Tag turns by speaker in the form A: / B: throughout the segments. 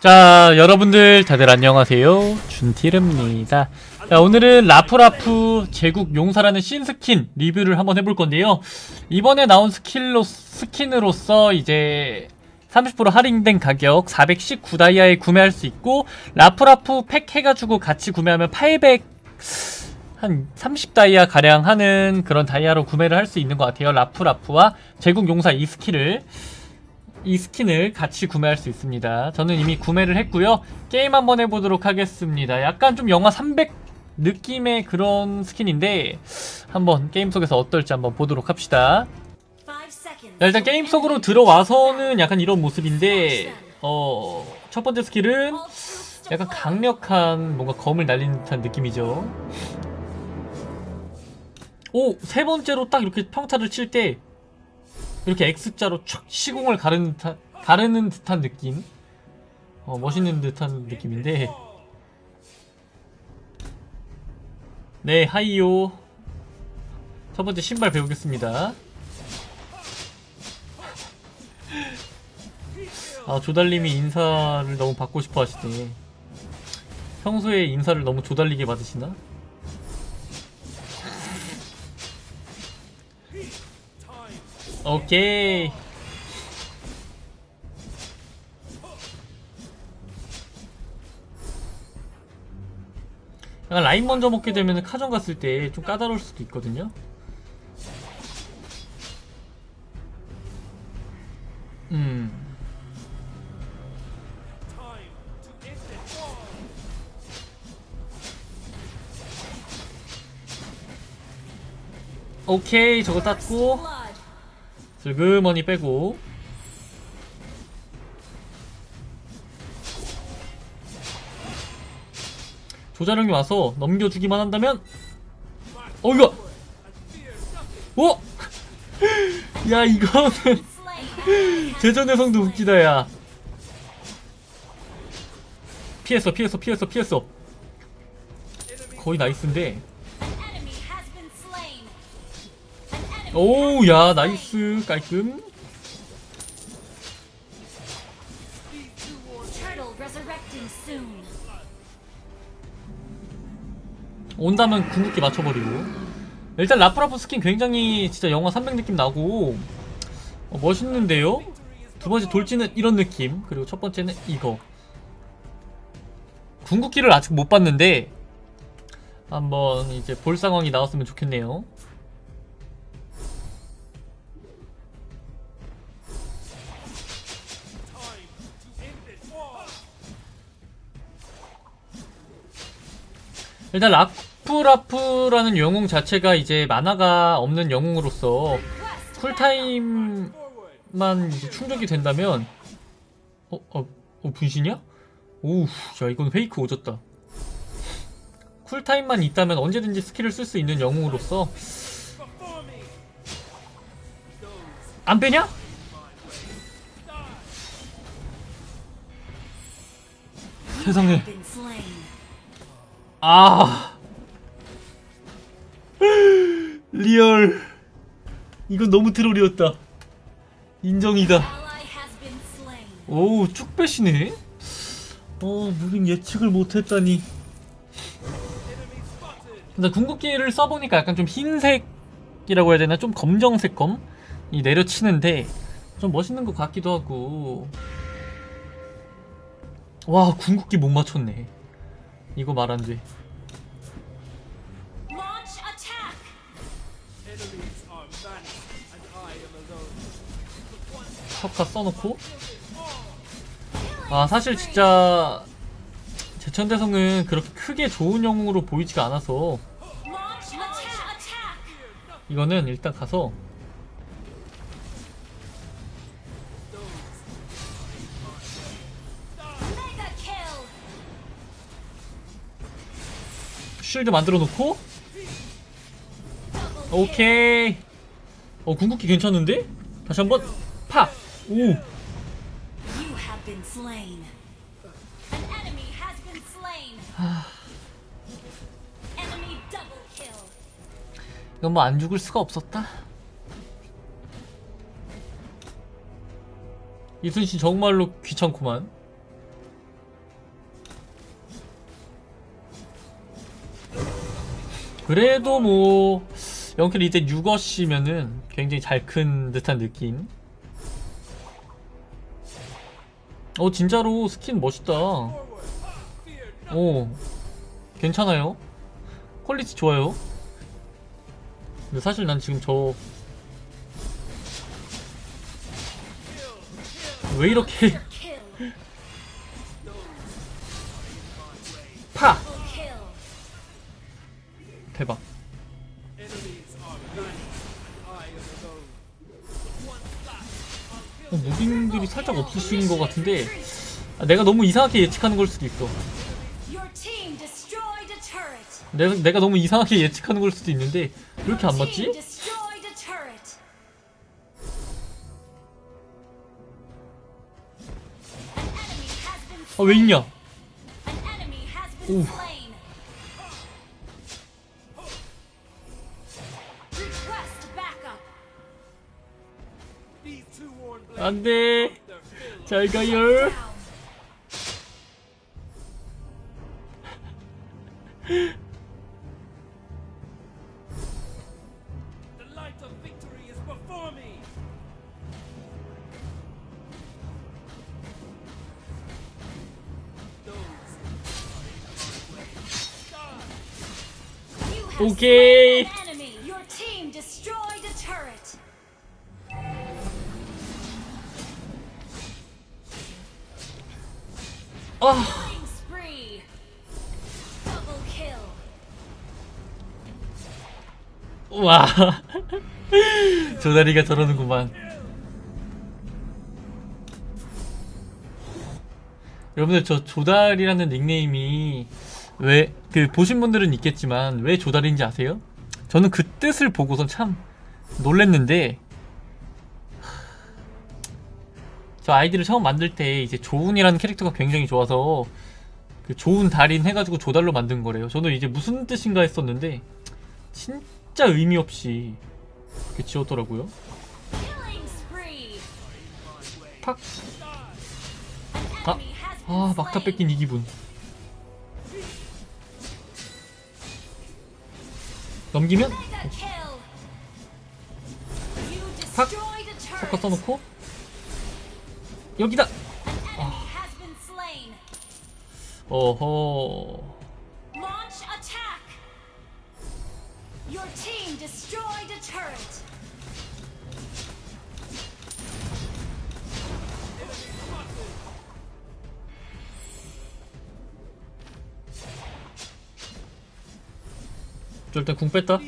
A: 자, 여러분들 다들 안녕하세요. 준티르입니다. 자, 오늘은 라프라프 제국 용사라는 신스킨 리뷰를 한번 해볼 건데요. 이번에 나온 스킬로, 스킨으로서 이제 30% 할인된 가격 419 다이아에 구매할 수 있고, 라프라프 팩 해가지고 같이 구매하면 800, 한 30다이아 가량 하는 그런 다이아로 구매를 할 수 있는 것 같아요. 라프라프와 제국 용사 이 스킬을. 이 스킨을 같이 구매할 수 있습니다. 저는 이미 구매를 했고요. 게임 한번 해보도록 하겠습니다. 약간 좀 영화 300 느낌의 그런 스킨인데 한번 게임 속에서 어떨지 한번 보도록 합시다. 자, 일단 게임 속으로 들어와서는 약간 이런 모습인데 어, 첫 번째 스킬은 약간 강력한 뭔가 검을 날리는 듯한 느낌이죠. 오! 세 번째로 딱 이렇게 평타를 칠 때 이렇게 X자로 촥 시공을 가르는 듯한, 가르는 듯한 느낌. 어, 멋있는 듯한 느낌인데. 네 하이요. 첫 번째 신발 배우겠습니다. 아 조달님이 인사를 너무 받고 싶어 하시네 평소에 인사를 너무 조달리게 받으시나? 오케이. 약간 라인 먼저 먹게 되면 카전 갔을 때 좀 까다로울 수도 있거든요. 음. 오케이 저거 땄고 슬그머니 빼고. 조자령이 와서 넘겨주기만 한다면? 어 이거! 어? 야 이거는 제전의 성도 웃기다 야. 피했어 피했어 피했어 피했어. 거의 나이스인데 오야 나이스. 깔끔. 온다면 궁극기 맞춰버리고. 일단 라프라프 스킨 굉장히 진짜 영화 300 느낌 나고 어, 멋있는데요? 두 번째 돌진은 이런 느낌. 그리고 첫 번째는 이거. 궁극기를 아직 못 봤는데 한번 이제 볼 상황이 나왔으면 좋겠네요 일단 라프라프라는 영웅 자체가 이제 만화가 없는 영웅으로서 쿨타임만 충족이 된다면 어? 어? 어 분신이야? 오우 야 이건 페이크 오졌다 쿨타임만 있다면 언제든지 스킬을 쓸 수 있는 영웅으로서 안 빼냐? 세상에 아. 리얼. 이건 너무 트롤이었다. 인정이다. 오우 쭉 빼시네. 어 무빙 예측을 못했다니. 근데 궁극기를 써보니까 약간 좀 흰색이라고 해야 되나? 좀 검정색 검이 내려치는데 좀 멋있는 것 같기도 하고. 와 궁극기 못 맞췄네 이거 말안 돼. 석화 써놓고? 아 사실 진짜 제천대성은 그렇게 크게 좋은 영웅으로 보이지가 않아서 이거는 일단 가서 쉴드 만들어 놓고. 오케이. 어 궁극기 괜찮은데? 다시 한번. 파! 오! 이건 뭐 안 죽을 수가 없었다. 이순신 정말로 귀찮구만 그래도 뭐 영킬 이제 6어시면은 굉장히 잘 큰 듯한 느낌. 어 진짜로 스킨 멋있다. 오 괜찮아요? 퀄리티 좋아요? 근데 사실 난 지금 저 왜 이렇게 대박. 어, 무빙들이 살짝 없으신 것 같은데 아, 내가 너무 이상하게 예측하는 걸 수도 있어. 내가, 내가 너무 이상하게 예측하는 걸 수도 있는데 왜 이렇게 안 맞지? 아 왜 있냐?
B: An
A: 안돼 잘 가요
C: light
A: 아. 와 조다리가 저러는구만 여러분들 저 조다리라는 닉네임이 왜 그 보신 분들은 있겠지만 왜 조다리인지 아세요? 저는 그 뜻을 보고선 참 놀랬는데 저 아이디를 처음 만들 때 이제 조운이라는 캐릭터가 굉장히 좋아서 그 좋은 달인 해가지고 조달로 만든 거래요. 저는 이제 무슨 뜻인가 했었는데 진짜 의미 없이
B: spree.
A: 팍. 아, 아 막타. 뺏긴 이 기분. 넘기면 팍. 섞어 써놓고 여기다. 어허.
B: Launch attack. Your team destroyed a turret.
A: 저 일단 궁 뺐다.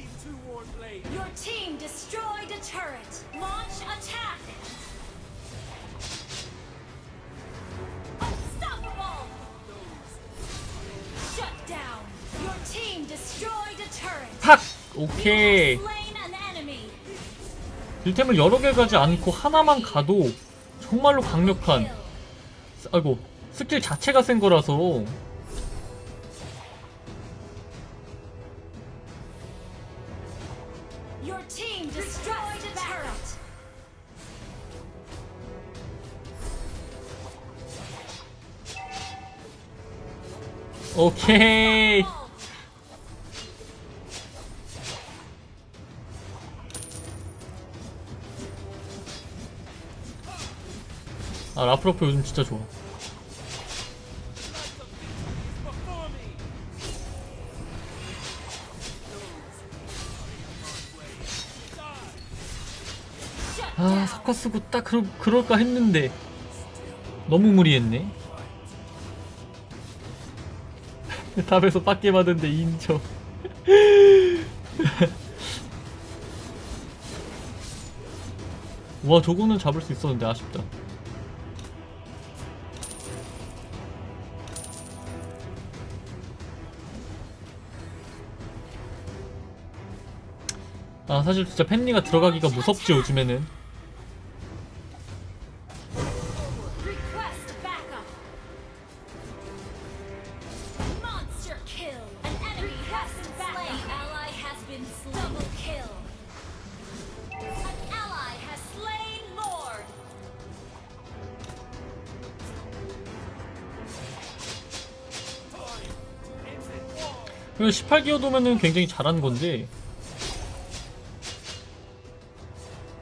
A: 팍.
B: You
A: 오케이. 딜템을 여러 개 가지 않고 하나만 가도 정말로 강력한. 아이고 스킬 자체가 센 거라서. 오케이 아 라프라프 요즘 진짜 좋아. 아. 사커 쓰고 딱 그러, 그럴까 했는데 너무 무리했네. 탑에서 빡게 받은데 인정. 와 저거는 잡을 수 있었는데 아쉽다 아 사실 진짜 팬니가 들어가기가 무섭지 요즘에는
B: Request backup. Monster kill. An enemy has been slain. An ally has been slain. Double kill. An ally has slain Lord.
A: 그리고 18기어 도면은 굉장히 잘하는 건데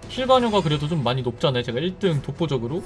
A: 실관효가 그래도 좀 많이 높잖아요. 제가 1등 독보적으로.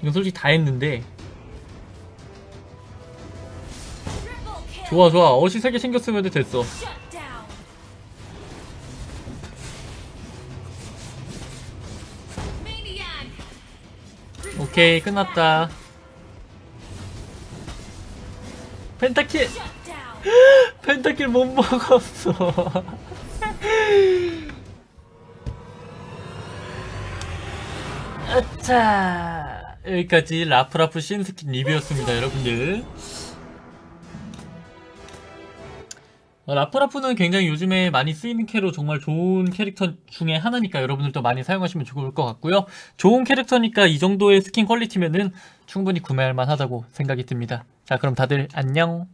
A: 이건 솔직히 다 했는데. 좋아 좋아 어시 3개 챙겼으면 됐어. 오케이 끝났다. 펜타킬. 펜타킬 못 먹었어. 아차 여기까지 라프라프 신스킨 리뷰였습니다 여러분들. 어, 라프라프는 굉장히 요즘에 많이 쓰이는 캐로 정말 좋은 캐릭터 중에 하나니까 여러분들도 많이 사용하시면 좋을 것 같고요. 좋은 캐릭터니까 이 정도의 스킨 퀄리티면은 충분히 구매할 만하다고 생각이 듭니다. 자 그럼 다들 안녕